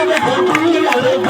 அழகு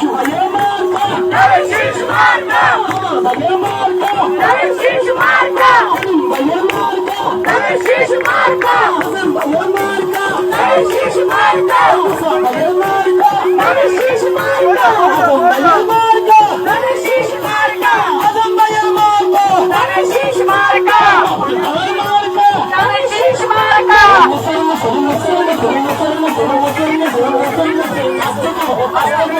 Marca! Marca! Marca! Marca!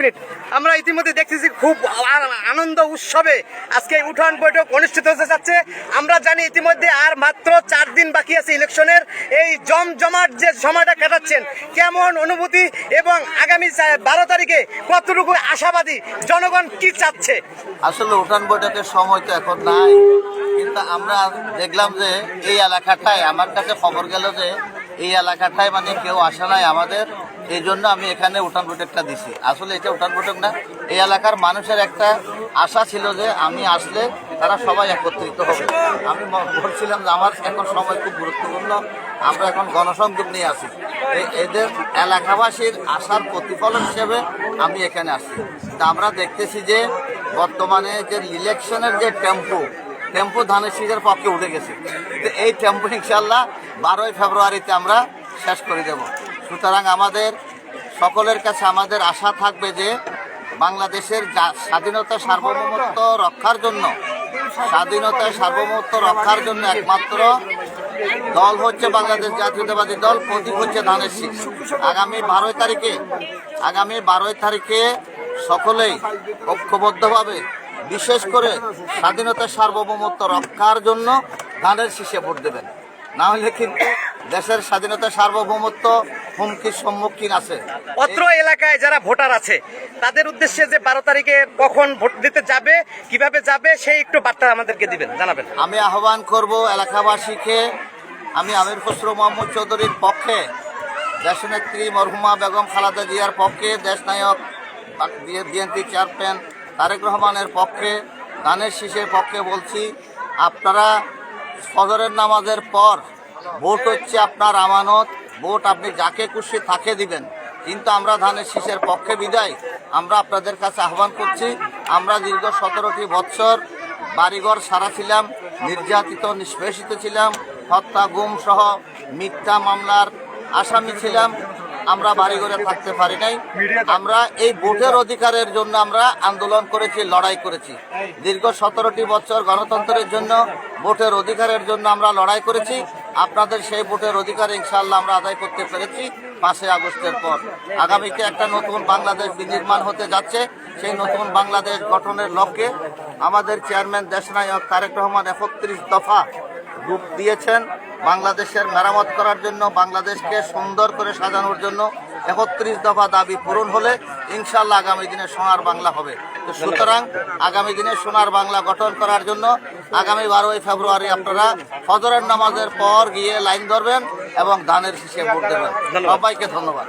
Minute আমরা ইতিমধ্যে দেখতেছি খুব আনন্দ উৎসবে আজকে উঠান বৈঠক অনুষ্ঠিত হতে যাচ্ছে। আমরা জানি ইতিমধ্যে আর মাত্র চার দিন বাকি আছে ইলেকশনের। এই জমজমাট যে সময়টা কাটাচ্ছেন, কেমন অনুভূতি এবং আগামী বারো তারিখে কতটুকু আশাবাদী? জনগণ কি চাচ্ছে? আসলে উঠান বৈঠকের সময় তো এখন নাই। কিন্তু আমরা দেখলাম যে এই এলাকাটায় আমার কাছে খবর গেল যে এই এলাকাটায় মানে কেউ আসে নাই আমাদের, এই জন্য আমি এখানে উঠান বৈঠকটা দিছি। আসলে এটা উঠান বৈঠক না, এই এলাকার মানুষের একটা আশা ছিল যে আমি আসলে তারা সবাই একত্রিত হবে। আমি বলছিলাম যে আমার এখন সময় খুব গুরুত্বপূর্ণ, আমরা এখন গণসংযোগ নিয়ে আসি। এদের এলাকাবাসীর আশার প্রতিফলন হিসেবে আমি এখানে আসি। তা আমরা দেখতেছি যে বর্তমানে যে ইলেকশনের যে টেম্পো টেম্পো ধানের শীষের পক্ষে উঠে গেছে। তো এই টেম্পো ইনশাল্লাহ বারোই ফেব্রুয়ারিতে আমরা শেষ করে দেব। সুতরাং আমাদের সকলের কাছে আমাদের আশা থাকবে যে বাংলাদেশের স্বাধীনতা সার্বভৌমত্ব রক্ষার জন্য, স্বাধীনতা সার্বভৌমত্ব রক্ষার জন্য একমাত্র দল হচ্ছে বাংলাদেশ জাতীয়তাবাদী দল, প্রতীক হচ্ছে ধানের শীষ। আগামী বারোই তারিখে, আগামী বারোই তারিখে সকলেই ঐক্যবদ্ধভাবে বিশেষ করে স্বাধীনতা সার্বভৌমত্ব রক্ষার জন্য ধানের শীষে ভোট দেবেন। না হলে কিন্তু দেশের স্বাধীনতা সার্বভৌমত্ব হুমকির সম্মুখীন আছে। অত্র এলাকায় যারা ভোটার আছে তাদের উদ্দেশ্যে যে বারো তারিখে কখন ভোট দিতে যাবে কীভাবে যাবে সেই একটু বার্তা আমাদেরকে দিবেন জানাবেন। আমি আহ্বান করব এলাকাবাসীকে আমি আমির খসরু মোহাম্মদ চৌধুরীর পক্ষে দেশনেত্রী মরহুমা বেগম খালাদা জিয়ার পক্ষে দেশনায়ক বিএনপি চেয়ারম্যান তারেক রহমানের পক্ষে দানের শীষের পক্ষে বলছি, আপনারা ফজরের নামাজের পর ভোট হচ্ছে আপনার আমানত, ভোট আপনি যাকে খুশি তাকে দিবেন। কিন্তু আমরা ধানের শীষের পক্ষে বিদায়। আমরা আপনাদের কাছে আহ্বান করছি, আমরা দীর্ঘ সতেরোটি বৎসর বাড়িঘর সারা ছিলাম, নির্যাতিত, নিষ্পেষিত ছিলাম, হত্যা গুম সহ মিথ্যা মামলার আসামি ছিলাম। আমরা বাড়িঘরে থাকতে পারি নাই। আমরা এই ভোটের অধিকারের জন্য আমরা আন্দোলন করেছি, লড়াই করেছি। দীর্ঘ সতেরোটি বছর গণতন্ত্রের জন্য, ভোটের অধিকারের জন্য আমরা লড়াই করেছি। আপনাদের সেই ভোটের অধিকার ইনশাল্লাহ আমরা আদায় করতে পেরেছি পাঁচই আগস্টের পর। আগামীতে একটা নতুন বাংলাদেশ বিনির্মাণ হতে যাচ্ছে। সেই নতুন বাংলাদেশ গঠনের লক্ষ্যে আমাদের চেয়ারম্যান দেশনায়ক তারেক রহমান একত্রিশ দফা রূপ দিয়েছেন। বাংলাদেশের মেরামত করার জন্য বাংলাদেশকে সুন্দর করে সাজানোর জন্য একত্রিশ দফা দাবি পূরণ হলে ইনশাল্লাহ আগামী দিনে সোনার বাংলা হবে। তো সুতরাং আগামী দিনে সোনার বাংলা গঠন করার জন্য আগামী বারোই ফেব্রুয়ারি আপনারা ফজরের নামাজের পর গিয়ে লাইন ধরবেন এবং ধানের শীষে ভোট দেবেন। সবাইকে ধন্যবাদ।